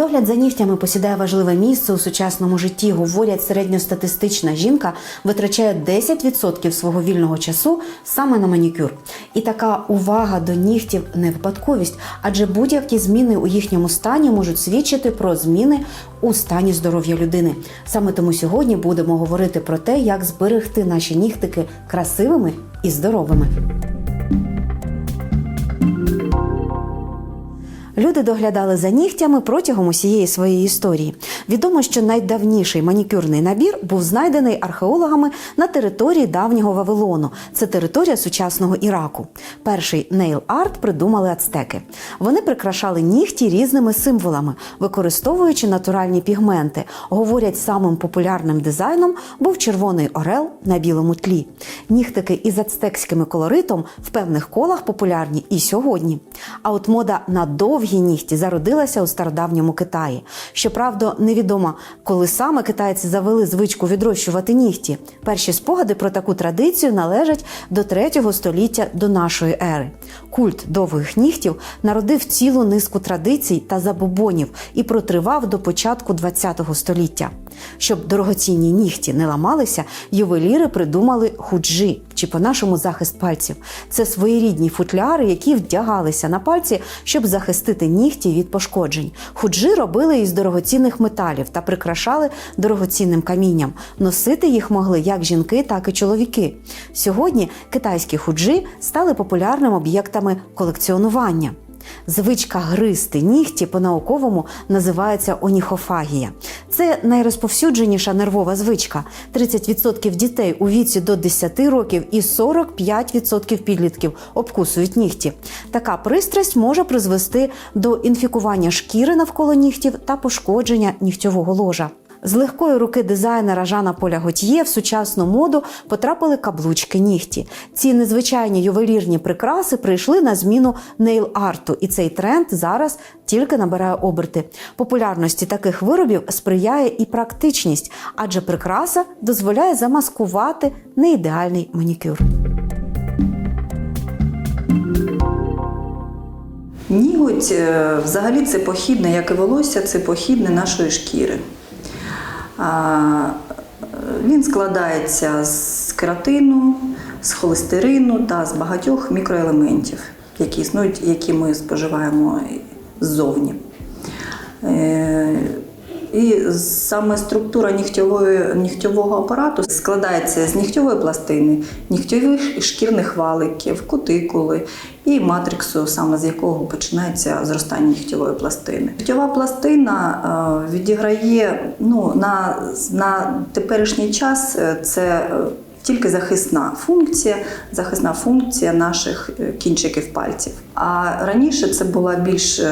Догляд за нігтями посідає важливе місце у сучасному житті. Говорять, середньостатистична жінка витрачає 10% свого вільного часу саме на манікюр. І така увага до нігтів не випадковість, адже будь-які зміни у їхньому стані можуть свідчити про зміни у стані здоров'я людини. Саме тому сьогодні будемо говорити про те, як зберегти наші нігтики красивими і здоровими. Люди доглядали за нігтями протягом усієї своєї історії. Відомо, що найдавніший манікюрний набір був знайдений археологами на території давнього Вавилону. Це територія сучасного Іраку. Перший нейл-арт придумали ацтеки. Вони прикрашали нігті різними символами, використовуючи натуральні пігменти. Говорять, самим популярним дизайном був червоний орел на білому тлі. Нігтики із ацтекським колоритом в певних колах популярні і сьогодні. А от мода на довгі нігті зародилася у стародавньому Китаї. Щоправда, невідомо, коли саме китайці завели звичку відрощувати нігті. Перші спогади про таку традицію належать до 3 століття до нашої ери. Культ довгих нігтів народив цілу низку традицій та забобонів і протривав до початку ХХ століття. Щоб дорогоцінні нігті не ламалися, ювеліри придумали худжі чи по-нашому захист пальців. Це своєрідні футляри, які вдягалися на пальці, щоб захистити нігті від пошкоджень. Худжі робили із дорогоцінних металів та прикрашали дорогоцінним камінням. Носити їх могли як жінки, так і чоловіки. Сьогодні китайські худжі стали популярними об'єктами колекціонування. Звичка гризти нігті по-науковому називається оніхофагія. Це найрозповсюдженіша нервова звичка. 30% дітей у віці до 10 років і 45% підлітків обкусують нігті. Така пристрасть може призвести до інфікування шкіри навколо нігтів та пошкодження нігтьового ложа. З легкої руки дизайнера Жана Поля Готьє в сучасну моду потрапили каблучки нігті. Ці незвичайні ювелірні прикраси прийшли на зміну нейл-арту, і цей тренд зараз тільки набирає оберти. Популярності таких виробів сприяє і практичність, адже прикраса дозволяє замаскувати неідеальний манікюр. Ніготь е, взагалі це похідне, як і волосся, це похідне нашої шкіри. Він складається з кератину, з холестерину та з багатьох мікроелементів, які існують, які ми споживаємо ззовні. Е, І саме структура нігтьової, нігтьового апарату складається з нігтьової пластини, нігтьових шкірних валиків, кутикули і матриксу, саме з якого починається зростання нігтьової пластини. Нігтьова пластина е, відіграє ну, на, на теперішній час е, це. е, тільки захисна функція, захисна функція наших кінчиків пальців. А раніше це була більш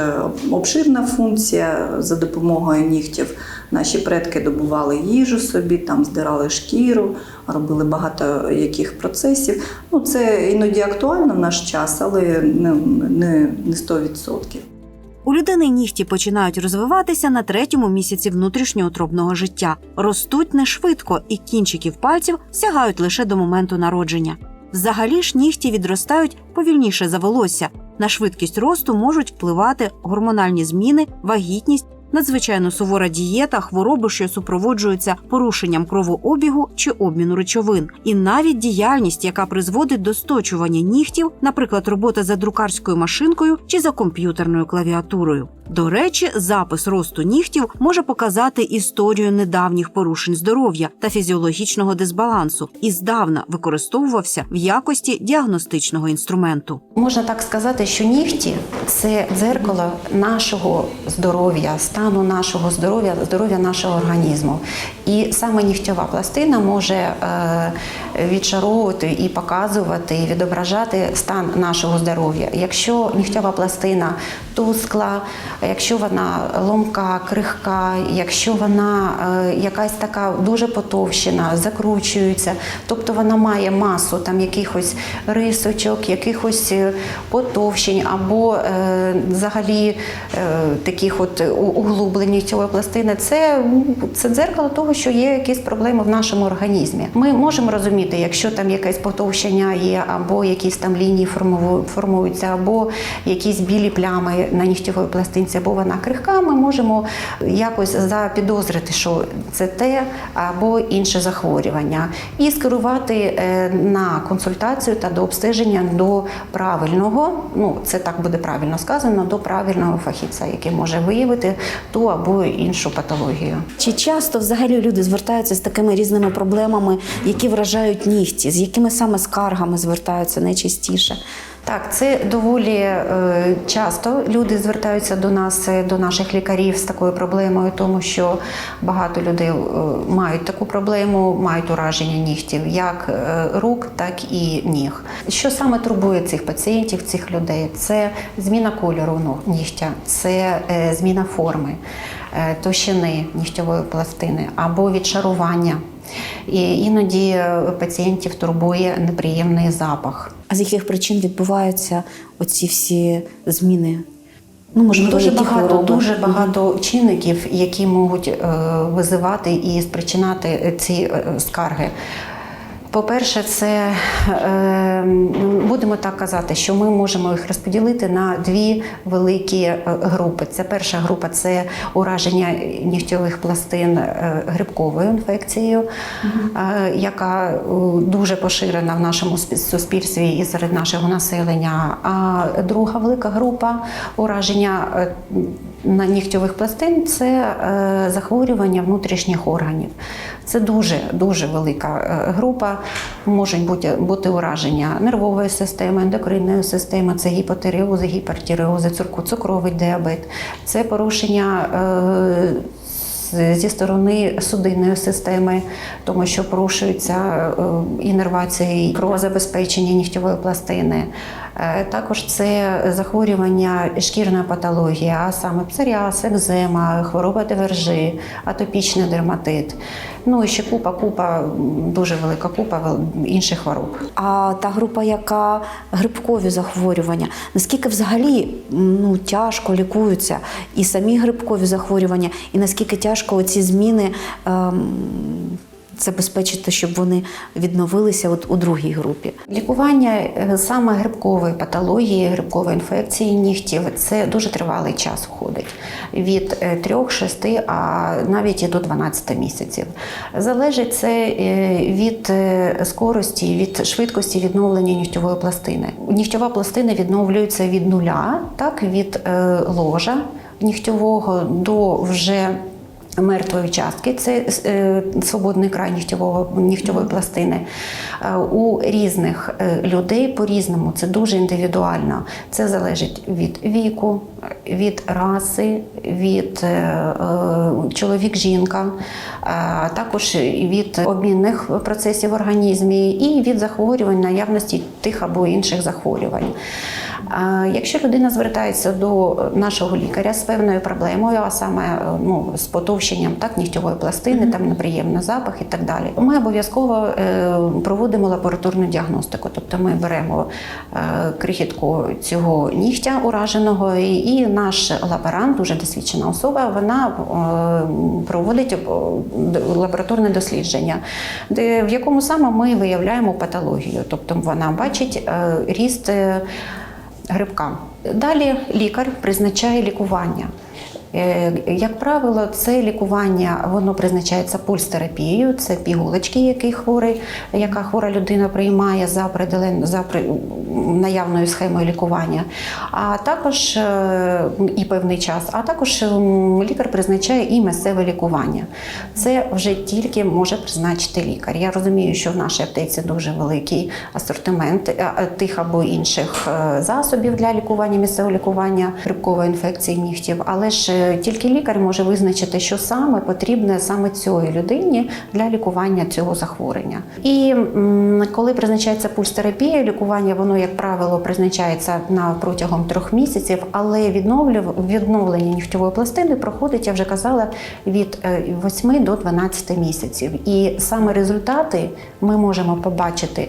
обширна функція за допомогою нігтів. Наші предки добували їжу собі, там здирали шкіру, робили багато яких процесів. Ну це іноді актуально в наш час, але не, не, не 100%. У людини нігті починають розвиватися на третьому місяці внутрішньоутробного життя, ростуть не швидко, і кінчиків пальців сягають лише до моменту народження. Взагалі ж нігті відростають повільніше за волосся. На швидкість росту можуть впливати гормональні зміни, вагітність, надзвичайно сувора дієта, хвороби, що супроводжуються порушенням кровообігу чи обміну речовин, і навіть діяльність, яка призводить до сточування нігтів, наприклад, робота за друкарською машинкою чи за комп'ютерною клавіатурою. До речі, запис росту нігтів може показати історію недавніх порушень здоров'я та фізіологічного дисбалансу і здавна використовувався в якості діагностичного інструменту. Можна так сказати, що нігті це дзеркало нашого здоров'я, стану нашого здоров'я, здоров'я нашого організму. І саме нігтьова пластина може е, відшаровувати і показувати, і відображати стан нашого здоров'я. Якщо нігтьова пластина тускла, якщо вона ломка, крихка, якщо вона е, якась така дуже потовщена, закручується, тобто вона має масу там якихось рисочок, якихось е, потовщень або взагалі таких от у- углублення пластини це, це дзеркало того, що є якісь проблеми в нашому організмі. Ми можемо розуміти, якщо там якесь потовщення є, або якісь там лінії формуються, або якісь білі плями на нігтєвій пластинці, або вона крихка, ми можемо якось запідозрити, що це те або інше захворювання, і скерувати е, на консультацію та до обстеження до правильного, ну це так буде правильно сказано, до правильного фахівця, який може виявити ту або іншу патологію. Чи часто взагалі люди звертаються з такими різними проблемами, які вражають нігті, з якими саме скаргами звертаються найчастіше? Так, це доволі е, часто люди звертаються до нас, е, до наших лікарів з такою проблемою, тому що багато людей е, мають таку проблему, мають ураження нігтів, як рук, так і ніг. Що саме турбує цих пацієнтів, цих людей? Це зміна кольору ну, нігтя, це зміна форми, товщини нігтєвої пластини або відшарування. І іноді е, пацієнтів турбує неприємний запах. А з яких причин відбуваються оці всі зміни? Ну, можливо, Дуже багато, хвороби? дуже багато чинників, які можуть е, визивати і спричинати ці е, скарги. По-перше, це е, будемо так казати, що ми можемо їх розподілити на дві великі е, групи. Це перша група це ураження нігтьових пластин е, грибковою інфекцією, яка дуже поширена в нашому спі- суспільстві і серед нашого населення. А друга велика група ураження на нігтьових пластин це е, захворювання внутрішніх органів. Це дуже дуже велика е, група. Можуть бути, бути ураження нервової системи, ендокринної системи, це гіпотиреози, гіпертиреози, цукру- цукровий діабет, це порушення. Е, Зі сторони судинної системи, тому що порушується інервація кровозабезпечення нігтєвої пластини. Е, Також це захворювання шкірної патології, а саме псоріаз, екзема, хвороба девержи, атопічний дерматит. Ну і ще купа, купа, дуже велика купа інших хвороб. А та група, яка грибкові захворювання, наскільки взагалі ну, тяжко лікуються і самі грибкові захворювання, і наскільки тяжко ці зміни ем, забезпечити, щоб вони відновилися от у другій групі? Лікування е, саме грибкової патології, грибкової інфекції нігтів це дуже тривалий час входить від 3-6, а навіть і до 12 місяців. Залежить це е, від е, скорості, від швидкості відновлення нігтєвої пластини. Нігтєва пластина відновлюється від нуля, так від е, ложа нігтєвого до вже мертвої частки, це е, свободний край нігтєвого, нігтєвої пластини. Е, У різних е, людей по-різному, це дуже індивідуально. Це залежить від віку, від раси, від чоловік-жінка, також від обмінних процесів в організмі і від захворювань, наявності тих або інших захворювань. Якщо людина звертається до нашого лікаря з певною проблемою, а саме е, ну, з потовщенням так, нігтєвої пластини, там неприємний запах і так далі, ми обов'язково е, проводимо лабораторну діагностику. Тобто ми беремо е, крихітку цього нігтя ураженого, і, наш лаборант, дуже досвідчена особа, вона проводить лабораторне дослідження, де, в якому саме ми виявляємо патологію. Тобто вона бачить ріст. Е, грибка. Далі лікар призначає лікування. Е, Як правило, це лікування воно призначається пульстерапією, це пігулочки, які хворий, яка хвора людина приймає за за наявною схемою лікування, а також е, і певний час, а також лікар призначає і місцеве лікування. Це вже тільки може призначити лікар. Я розумію, що в нашій аптеці дуже великий асортимент е, тих або інших засобів для лікування місцевого лікування грибкової інфекції нігтів, але ж тільки лікар може визначити, що саме потрібне саме цій людині для лікування цього захворювання. І коли призначається пульстерапія, лікування воно, як правило, призначається на протягом трьох місяців, але відновлення нігтєвої пластини проходить, я вже казала, від е, 8 до 12 місяців. І саме результати ми можемо побачити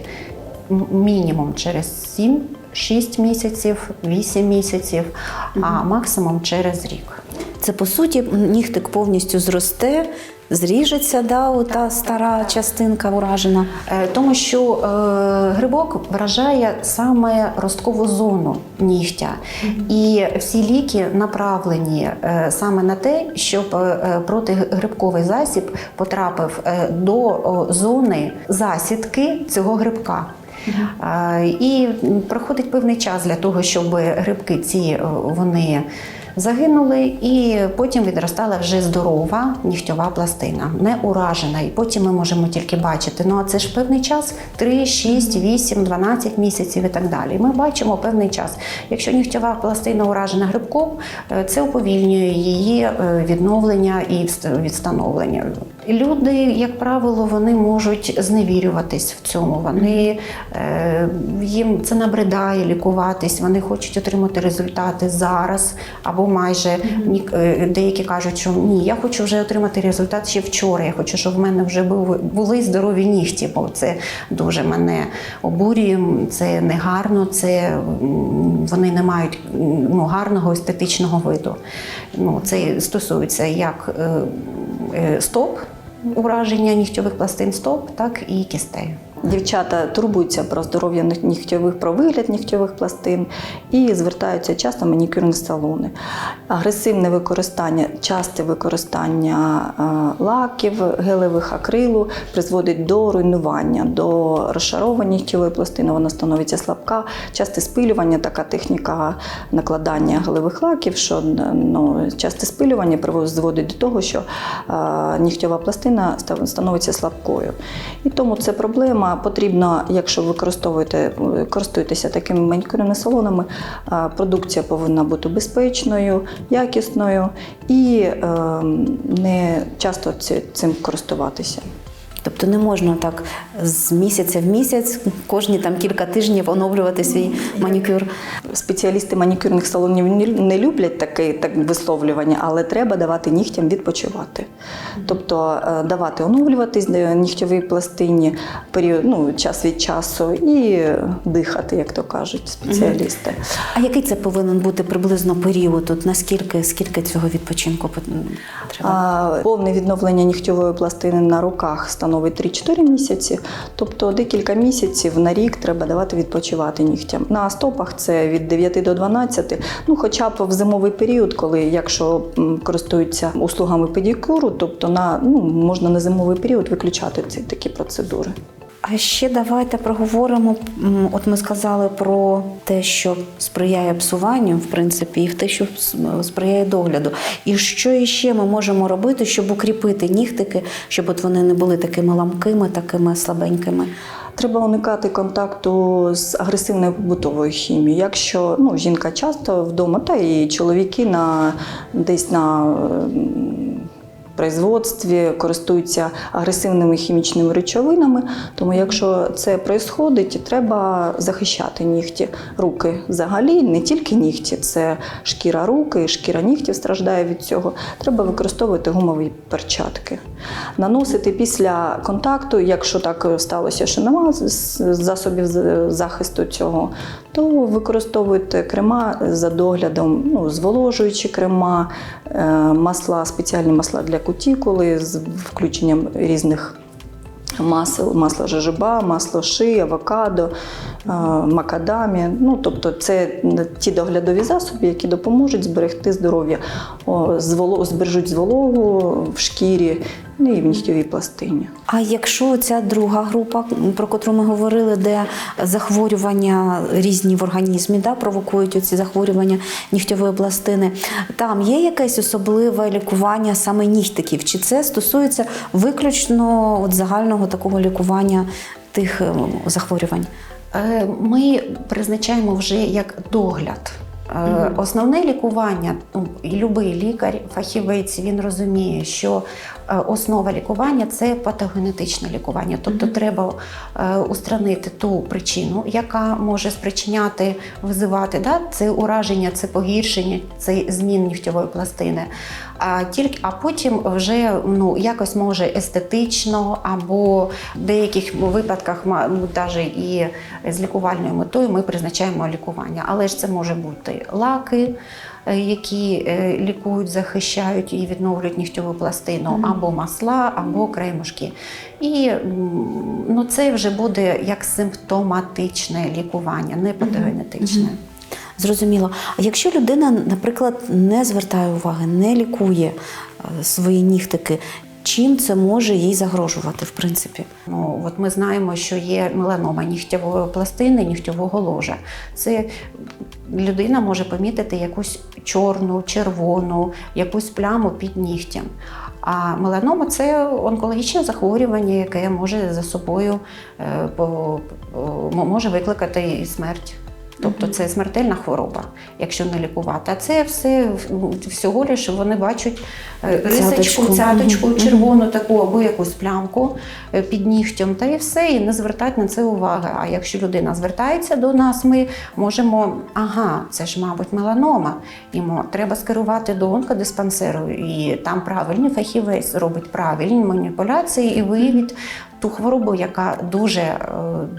мінімум через 7 6 місяців, 8 місяців, а максимум через рік. Це по суті нігтик повністю зросте, зріжеться, да, ота стара частинка уражена. Е, Тому що е, грибок вражає саме росткову зону нігтя, і всі ліки направлені е, саме на те, щоб е, протигрибковий засіб потрапив е, до о, зони засідки цього грибка. Е, І проходить певний час для того, щоб грибки ці е, вони загинули, і потім відростала вже здорова нігтьова пластина, не уражена. І потім ми можемо тільки бачити. Ну а це ж певний час 3, 6, 8, 12 місяців і так далі. Ми бачимо певний час. Якщо нігтьова пластина уражена грибком, е, це уповільнює її відновлення і відстановлення. Люди, як правило, вони можуть зневірюватись в цьому. Вони е, їм це набридає лікуватись, вони хочуть отримати результати зараз або майже е, деякі кажуть, що ні, я хочу вже отримати результат ще вчора. Я хочу, щоб в мене вже були, здорові нігті, бо це дуже мене обурює. Це негарно, це вони не мають ну, гарного естетичного виду. Ну, це стосується як е, стоп ураження нігтьових пластин стоп, так і кістей. Дівчата турбуються про здоров'я нігтьових, про вигляд нігтьових пластин і звертаються часто манікюрні салони. Агресивне використання, часте використання е, лаків, гелевих акрилу призводить до руйнування, до розшаровування нігтьової пластини, вона становиться слабка. Часте спилювання, така техніка накладання гелевих лаків, що ну, часте спилювання призводить до того, що е, нігтьова пластина становиться слабкою. І тому це проблема. Потрібно, якщо ви використовуєте, користуєтеся такими манікюрними салонами, е, продукція повинна бути безпечною, якісною і е, не часто цим користуватися. Тобто не можна так з місяця в місяць, кожні там кілька тижнів оновлювати свій манікюр. Спеціалісти манікюрних салонів не- люблять таке так висловлювання, але треба давати нігтям відпочивати. Тобто е, давати оновлюватись е, нігтьовій пластині період, ну, час від часу і дихати, як то кажуть спеціалісти. А який це повинен бути приблизно період? От наскільки скільки цього відпочинку треба? А, повне відновлення нігтьової пластини на руках становить 3-4 місяці. Тобто декілька місяців на рік треба давати відпочивати нігтям. На стопах це від 9 до 12, ну хоча б в зимовий період, коли якщо користуються услугами педикюру, тобто на ну можна на зимовий період виключати ці такі процедури. А ще давайте проговоримо. От ми сказали про те, що сприяє псуванню, в принципі, і в те, що сприяє догляду. І що іще ми можемо робити, щоб укріпити нігтики, щоб от вони не були такими ламкими, такими слабенькими. Треба уникати контакту з агресивною побутовою хімією. Якщо ну, жінка часто вдома, та і чоловіки на десь на производстві користуються агресивними хімічними речовинами. Тому, якщо це відбувається, треба захищати нігті, руки взагалі, не тільки нігті, це шкіра руки, шкіра нігтів страждає від цього. Треба використовувати гумові перчатки. Наносити після контакту, якщо так сталося, що немає засобів захисту цього, то використовуйте крема за доглядом, ну, зволожуючі крема, е, масла, спеціальні масла для кутікули з включенням різних масел, масло жижиба, масло ши, авокадо, макадамі. Ну, тобто це ті доглядові засоби, які допоможуть зберегти здоров'я, збережуть звологу в шкірі ну, і в нігтєвій пластині. А якщо ця друга група, про котру ми говорили, де захворювання різні в організмі да, провокують оці захворювання нігтьової пластини, там є якесь особливе лікування саме нігтиків? Чи це стосується виключно от загального такого лікування тих е, захворювань? Е, Ми призначаємо вже як догляд. Е, Основне лікування, ну, і будь-який лікар, фахівець, він розуміє, що основа лікування це патогенетичне лікування. Тобто треба е, устранити ту причину, яка може спричиняти, визивати да? це ураження, це погіршення, це змін нігтьової пластини. А тільки а потім вже ну якось може естетично або в деяких випадках навіть і з лікувальною метою ми призначаємо лікування. Але ж це може бути лаки, е, які е, лікують, захищають і відновлюють нігтьову пластину, або масла, або кремушки. І ну, це вже буде як симптоматичне лікування, не патогенетичне. Зрозуміло. А якщо людина, наприклад, не звертає уваги, не лікує е, свої нігтики, чим це може їй загрожувати, в принципі? Ну, от ми знаємо, що є меланома нігтєвої пластини, нігтєвого ложа. Це людина може помітити якусь чорну, червону, якусь пляму під нігтям. А меланома це онкологічне захворювання, яке може за собою е, може викликати смерть. Тобто це смертельна хвороба, якщо не лікувати. А це все ну, всього лише вони бачать е, рисочку, Цяточку. червону таку або якусь плямку е, під нігтем, та і все, і не звертать на це уваги. А якщо людина звертається до нас, ми можемо, ага, це ж, мабуть, меланома. Йому треба скерувати до онкодиспансеру, і там правильний фахівець робить правильні маніпуляції і виявить ту хворобу, яка дуже, е,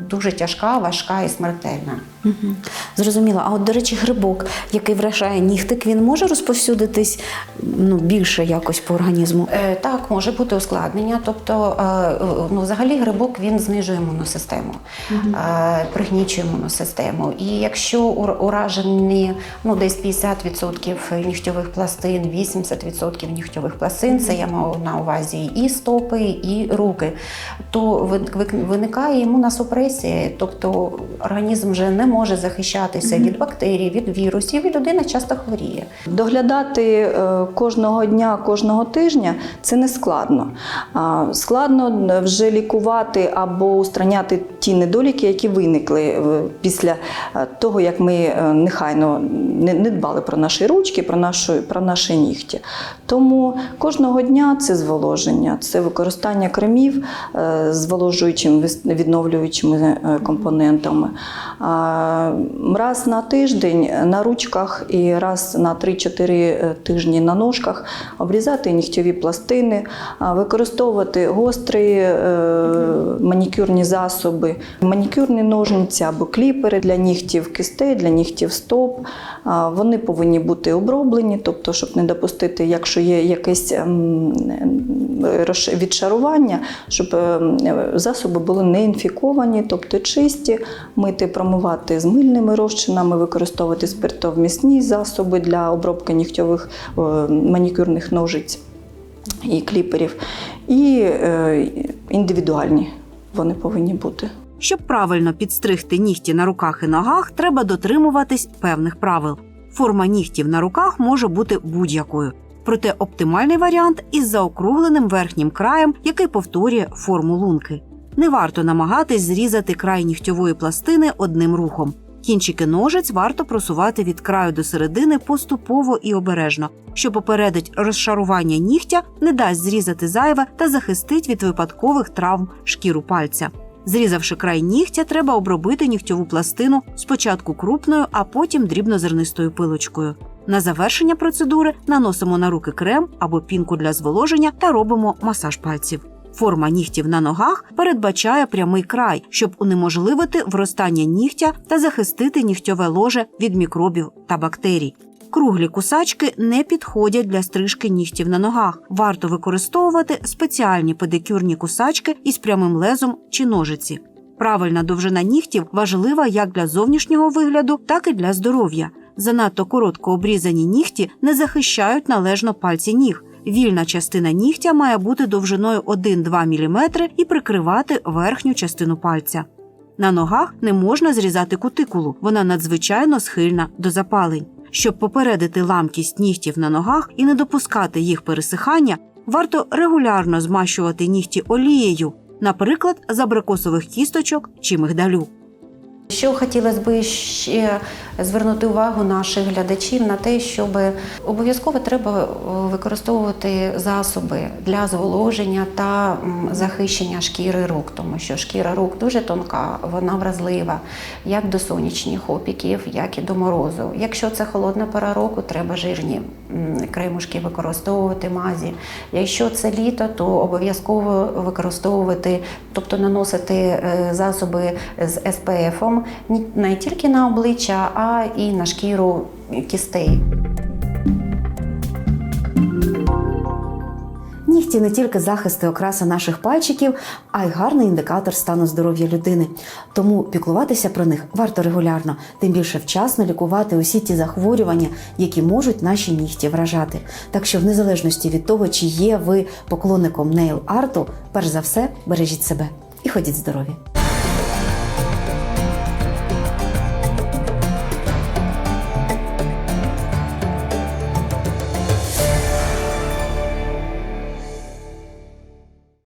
дуже тяжка, важка і смертельна. Угу. Зрозуміло. А от, до речі, грибок, який вражає нігтик, він може розповсюдитись ну, більше якось по організму? Е, Так, може бути ускладнення. Тобто, е, ну, взагалі грибок він знижує імунну систему, е, пригнічує імунну систему. І якщо ур- уражені ну, десь 50% нігтьових пластин, 80% нігтьових пластин, це я маю на увазі і стопи, і руки, то виникає імунна супресія, тобто організм вже не може захищатися від бактерій, від вірусів, і людина часто хворіє. Доглядати е, кожного дня, кожного тижня це не складно. Складно вже лікувати або устраняти ті недоліки, які виникли е, після е, того, як ми е, нехайно не дбали про наші ручки, про, нашу, про наші нігті. Тому кожного дня це зволоження, це використання кремів е, зволожуючими, відновлюючими е, компонентами. Раз на тиждень на ручках і раз на 3-4 тижні на ножках обрізати нігтєві пластини, використовувати гострі е, манікюрні засоби, манікюрні ножниці або кліпери для нігтів кистей, для нігтів стоп. Вони повинні бути оброблені, тобто, щоб не допустити, якщо є якесь ем, відшарування, щоб ем, засоби були не інфіковані, тобто чисті, мити, промивати з мильними розчинами, використовувати спиртовмісні засоби для обробки нігтьових е, манікюрних ножиць і кліперів, і е, індивідуальні вони повинні бути. Щоб правильно підстригти нігті на руках і ногах, треба дотримуватись певних правил. Форма нігтів на руках може бути будь-якою. Проте оптимальний варіант із заокругленим верхнім краєм, який повторює форму лунки. Не варто намагатись зрізати край нігтьової пластини одним рухом. Кінчики ножиць варто просувати від краю до середини поступово і обережно, що попередить розшарування нігтя, не дасть зрізати зайве та захистить від випадкових травм шкіру пальця. Зрізавши край нігтя, треба обробити нігтьову пластину спочатку крупною, а потім дрібнозернистою пилочкою. На завершення процедури наносимо на руки крем або пінку для зволоження та робимо масаж пальців. Форма нігтів на ногах передбачає прямий край, щоб унеможливити вростання нігтя та захистити нігтьове ложе від мікробів та бактерій. Круглі кусачки не підходять для стрижки нігтів на ногах. Варто використовувати спеціальні педикюрні кусачки із прямим лезом чи ножиці. Правильна довжина нігтів важлива як для зовнішнього вигляду, так і для здоров'я. Занадто коротко обрізані нігті не захищають належно пальці ніг. Вільна частина нігтя має бути довжиною 1-2 мм і прикривати верхню частину пальця. На ногах не можна зрізати кутикулу, вона надзвичайно схильна до запалень. Щоб попередити ламкість нігтів на ногах і не допускати їх пересихання, варто регулярно змащувати нігті олією, наприклад, з абрикосових кісточок чи мигдалю. Що хотілося б ще звернути увагу наших глядачів на те, щоб обов'язково треба е, використовувати засоби для зволоження та захищення шкіри рук, тому що шкіра рук дуже тонка, вона вразлива як до сонячних опіків, як і до морозу. Якщо це холодна пора року, треба жирні кремушки використовувати мазі. Якщо це літо, то обов'язково використовувати, тобто наносити е, засоби з SPF не тільки на обличчя, а і на шкіру кістей. Нігті не тільки захист і окраса наших пальчиків, а й гарний індикатор стану здоров'я людини. Тому піклуватися про них варто регулярно, тим більше вчасно лікувати усі ті захворювання, які можуть наші нігті вражати. Так що, в незалежності від того, чи є ви поклонником нейл-арту, перш за все бережіть себе і ходіть здорові.